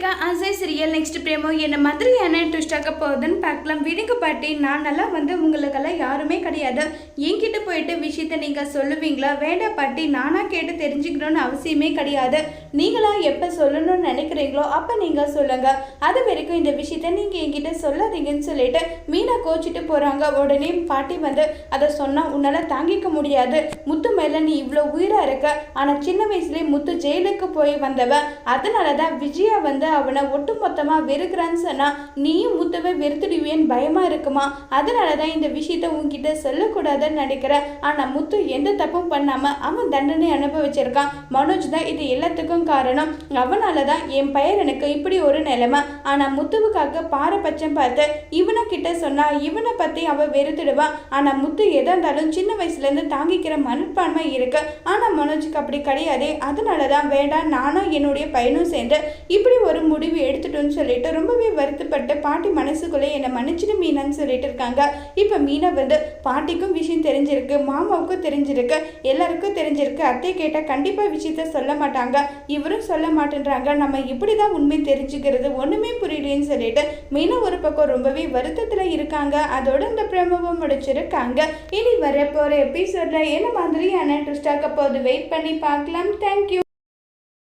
இருக்க அசை serial next பிரேமோ என்ன மாதிரியான ட்விஸ்ட் ஆக போகுதுன்னு பார்க்கலாம். விடுங்க பாட்டி நான் நல்லா வந்து உங்களுக்கெல்லாம் யாருமே கிடையாது. என்கிட்ட போயிட்டு விஷயத்த நீங்கள் சொல்லுவீங்களா? வேண்டாம் பாட்டி நானாக கேட்டு தெரிஞ்சுக்கணும்னு அவசியமே கிடையாது. நீங்களாக எப்போ சொல்லணும்னு நினைக்கிறீங்களோ அப்போ நீங்கள் சொல்லுங்கள் அது வரைக்கும் இந்த விஷயத்த நீங்கள் என்கிட்ட சொல்லாதீங்கன்னு சொல்லிட்டு மீனா கோச்சிட்டு போகிறாங்க உடனே பாட்டி வந்து அதை சொன்னால் உன்னால் தாங்கிக்க முடியாது. முத்து மேலே நீ இவ்வளோ உயிராக இருக்க. ஆனால் சின்ன வயசுலேயே முத்து ஜெயிலுக்கு போய் வந்தவன் அதனால தான் விஜயா வந்து அவனை ஒட்டு மொத்தமாக வெறுக்கிறான்னு சொன்னால் நீயும் மூத்தவை வெறுத்துடுவேன்னு பயமாக இருக்குமா? அதனால தான் இந்த விஷயத்த உன்கிட்ட சொல்லக்கூடாதுன்னு நினைக்கிறேன். ஆனால் முத்து எந்த தப்பும் பண்ணாமல் அவன் தண்டனை அனுபவிச்சிருக்கான். மனோஜ் தான் இது எல்லாத்துக்கும் காரணம். அவனால தான் என் பெயர் எனக்கு இப்படி ஒரு நிலைமை. ஆனால் முத்துவுக்காக பாரபட்சம் பார்த்து இவனை கிட்ட சொன்னா இவனை பற்றி அவன் வெறுத்துடுவான் ஆனால் முத்து எதா இருந்தாலும் சின்ன வயசுலேருந்து தாங்கிக்கிற மனப்பான்மை இருக்கு. ஆனால் மனோஜுக்கு அப்படி கிடையாது. அதனால தான் வேண்டாம் நானும் என்னுடைய பையனும் சேர்ந்து இப்படி ஒரு முடிவு எடுத்துட்டோன்னு சொல்லிட்டு ரொம்பவே வருத்தப்பட்டு பாட்டி மனசுக்குள்ளே என்னை மன்னிச்சிட்டு மீனான்னு சொல்லிட்டு இருக்காங்க. இப்போ மீனா வந்து பாட்டிக்கும் விஷயம் தெரிஞ்சிருக்கு மாமாவுக்கும் தெரிஞ்சிருக்கு எல்லாருக்கும் தெரிஞ்சிருக்கு. அத்தை கேட்டால் கண்டிப்பாக விஷயத்த சொல்ல மாட்டாங்க. இவரும் சொல்ல மாட்டேன்றாங்க. நம்ம இப்படி தான் உண்மை தெரிஞ்சுக்கிறது ஒன்றுமே புரியலேன்னு சொல்லிட்டு மீனா ஒரு பக்கம் ரொம்பவே வருத்தத்தில் இருக்காங்க. அதோட இந்த பிரமவம் முடிச்சிருக்காங்க. இனி வர எபிசோடில் என்ன மாதிரியான ட்விஸ்டாக்க போகுது? வெயிட் பண்ணி பார்க்கலாம். தேங்க்யூ